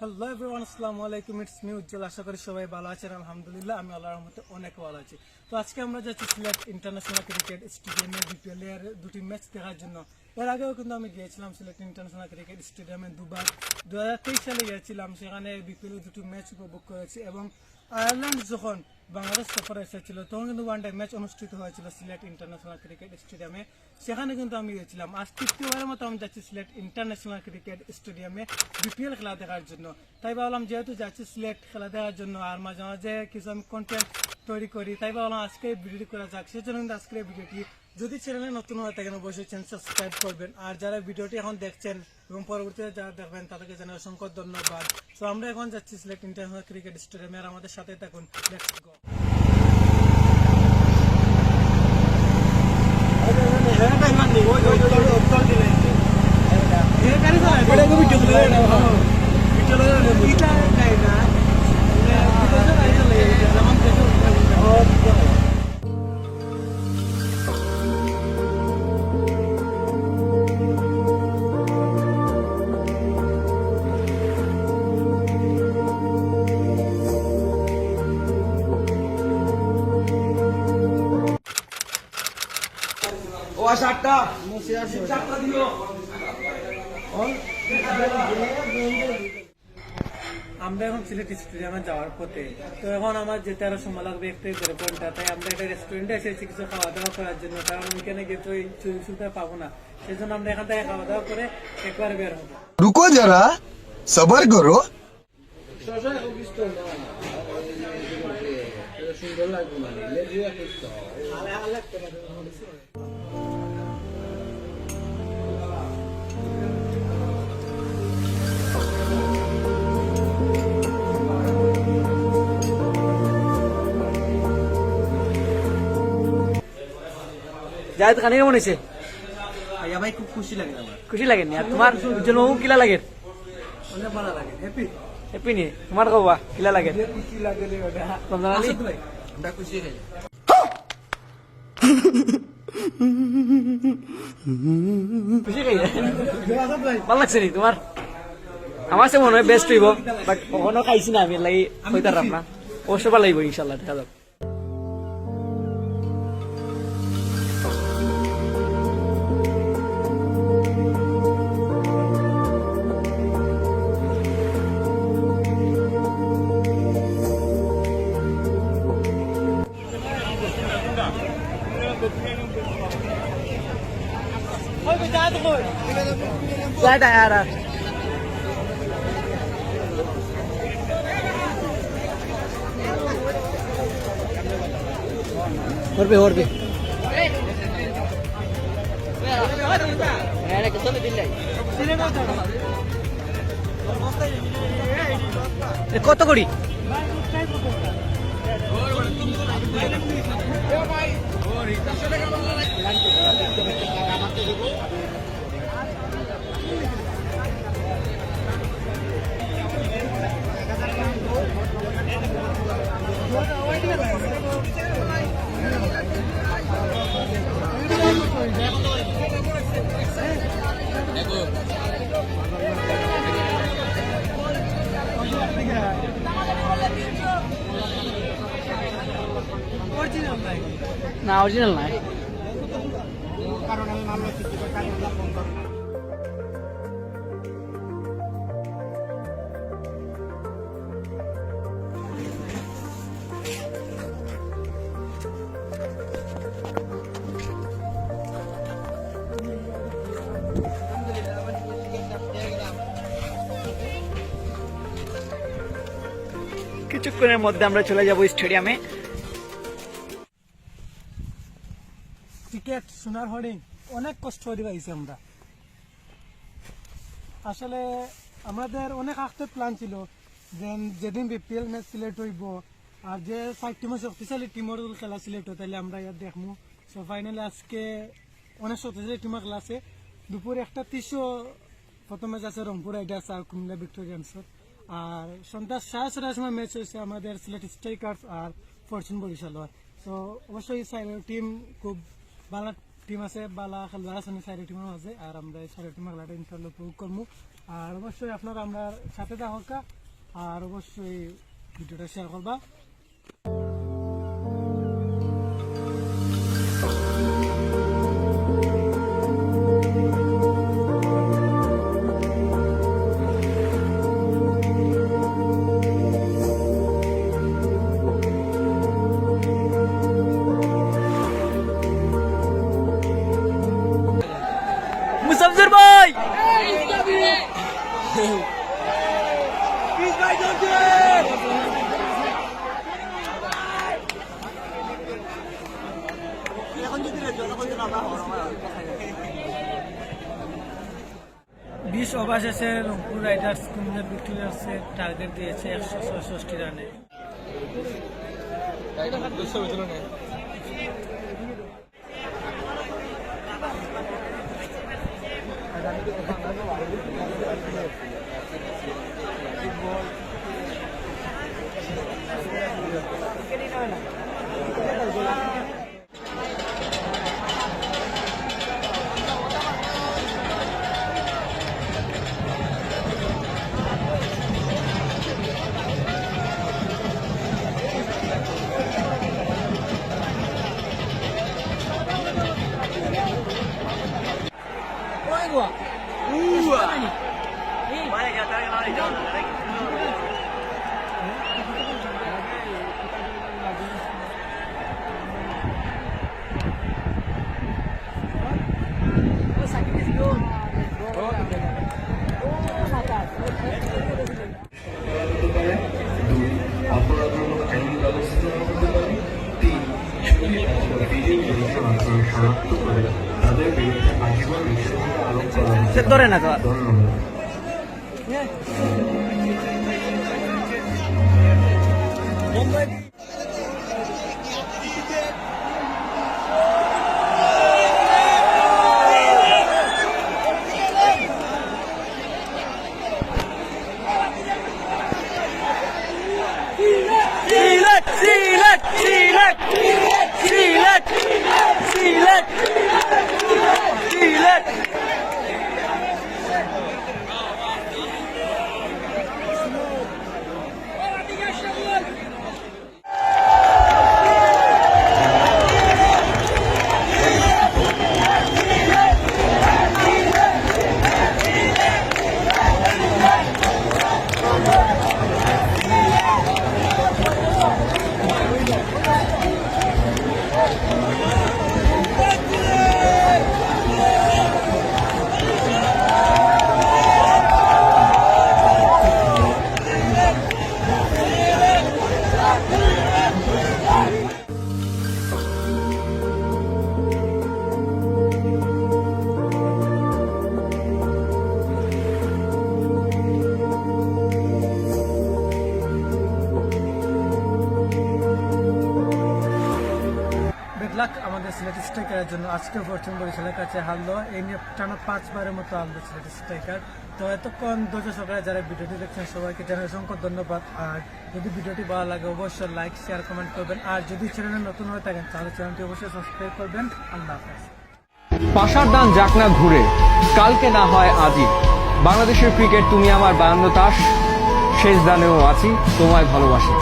Hello everyone আসসালামু আলাইকুম it's me উজ্জ্বল আশা করি সবাই ভালো আছেন, আলহামদুলিল্লাহ, আমি আল্লাহর রহমতে অনেক ভালো আছি। তো আজকে আমরা যাচ্ছি সিলেট ইন্টারন্যাশনাল ক্রিকেট স্টেডিয়ামে বিপিএল এর দুটি ম্যাচ দেখার জন্য। এর আগেও কিন্তু আমি গিয়েছিলাম সিলেট ইন্টারন্যাশনাল ক্রিকেট স্টেডিয়ামে দুবার। দু হাজার তেইশ সালে গিয়েছিলাম, সেখানে বিপিএল দুটি ম্যাচ উপভোগ করেছি এবং আয়ারল্যান্ড যখন বাংলাদেশ সফরে এসেছিল, তখন কিন্তু ওয়ান ডে ম্যাচ অনুষ্ঠিত হয়েছিল সিলেট ইন্টারন্যাশনাল ক্রিকেট স্টেডিয়ামে। সেখানে কিন্তু আমি গিয়েছিলাম। আজ তৃতীয়বারের মতো আমি যাচ্ছি সিলেট ইন্টারন্যাশনাল ক্রিকেট স্টেডিয়ামে বিপিএল খেলা দেখার জন্য। তাই ভাবলাম, যেহেতু যাচ্ছি সিলেট খেলা দেখার জন্য আর মাঝে মাঝে কিছু আমি কন্টেন্ট তৈরি করি, তাই ভাবলাম আজকে এই ভিডিওটি করা যাক। সেজন্য কিন্তু আজকের ভিডিওটি যদি চ্যানেলে নতুন হয় থাকেন অবশ্যই চ্যানেল সাবস্ক্রাইব করবেন। আর যারা ভিডিওটি এখন দেখছেন এবং পরবর্তীতে যারা দেখবেন, তাদেরকে জানাই অসংখ্য ধন্যবাদ। তো আমরা এখন যাচ্ছি সিলেক্ট ইন্টারন্যাশনাল ক্রিকেট স্টেডিয়ামে, আর আমাদের সাথে থাকুন। ও আচ্ছা, আসে চারটা দিও। আমরা এখন সিলেট স্টেডিয়ামে যাওয়ার পথে। তো এখন আমার যেতে আরও সময় লাগবে একটু দেড় ঘণ্টা তাই আমরা একটা রেস্টুরেন্টে এসেছি কিছু খাওয়া দাওয়া করার জন্য কারণ ওইখানে গিয়ে তো চুরি সুযোগ পাবো না সেই জন্য আমরা এখান থেকে খাওয়া দাওয়া করে একবার বের হব। রুকো যারা সবার করো। সুন্দর লাগবে না লেজু একটা জায়দ খানি কেমন হয়েছে ভাইয়া ভাই খুব খুশি লাগে আমার। খুশি লাগেনি আর তোমার কিলা লাগে? অনেক ভালো লাগে হ্যাপি হ্যাপি নি? তোমার কবা কিলা লাগে? খুশি লাগে রমজান আলী? আমরা খুশি হয়ে খুশি ভালো লাগছে নি তোমার? আমার মনে হয় বেস্ট হইব বাট কখনো খাইছি না আমি লাগে লাগি হইতারাম না। অবশ্য ভালো লাগবে ইনশাল্লাহ দেখা যাক। Vai da Yara. Orbe, orbe. কত করি না অরিজিনাল নাই কিছুক্ষণের মধ্যে আমরা চলে যাব স্টেডিয়ামে। সোনার হরিণ, অনেক কষ্ট করে পাইছি আমরা। আসলে আমাদের অনেক আসতে প্ল্যান ছিল যে যেদিন বিপিএল ম্যাচ সিলেক্ট হইব আর যে সাইড টিমের শক্তিশালী টিমের খেলা সিলেক্ট হয় তাহলে আমরা ইয়াত দেখব সো ফাইনালি আজকে অনেক শক্তিশালী টিমের খেলা আছে। দুপুর একটা তিনশো প্রথম ম্যাচ আছে, রংপুর রাইডার্স আর কুমিল্লা ভিক্টোরিয়ান্সর আর সন্ধ্যা সাড়ে ছটার সময় ম্যাচ হয়েছে আমাদের সিলেট স্ট্রাইকার্স আর ফরচুন বরিশাল তো অবশ্যই টিম খুব ভালো টিম আছে, বালা খেলা আছে চারি টিমের মাঝে আর আমরা এই চারি টিমের খেলাটা ইনশাল্লাহ উপভোগ করব আর অবশ্যই আপনার আমরা সাথে থাকা আর অবশ্যই ভিডিওটা শেয়ার করবা। বিশ ওভার শেষে রংপুর রাইডার্স কুমিল্লা ভিক্টোরিয়ার্সের টার্গেট দিয়েছে একশো ছয়ষট্টি রানে। 後は。うーわ前に当た前 ধরে না তো ধন্যবাদ সিলেট সিলেট সিলেট সিলেট সিলেট সিলেট স্ট্রাইকারের জন্য আজকে ফরচুন বরিশালের কাছে হারলো। এই নিয়ে টানা পাঁচবারের মতো হারলো সিলেট স্ট্রাইকার তো এতক্ষণ ধৈর্য সহকারে যারা ভিডিওটি দেখছেন, সবাইকে জানাই অসংখ্য ধন্যবাদ। আর যদি ভিডিওটি ভালো লাগে, অবশ্যই লাইক শেয়ার কমেন্ট করবেন। আর যদি চ্যানেলে নতুন হয়ে থাকেন, তাহলে চ্যানেলটি অবশ্যই সাবস্ক্রাইব করবেন। আল্লাহ হাফেজ। পাশার দান যাক না ঘুরে, কালকে না হয় আজই। বাংলাদেশের ক্রিকেট তুমি আমার বায়ান্ন তাস শেষ দানেও আছি, তোমায় ভালোবাসি।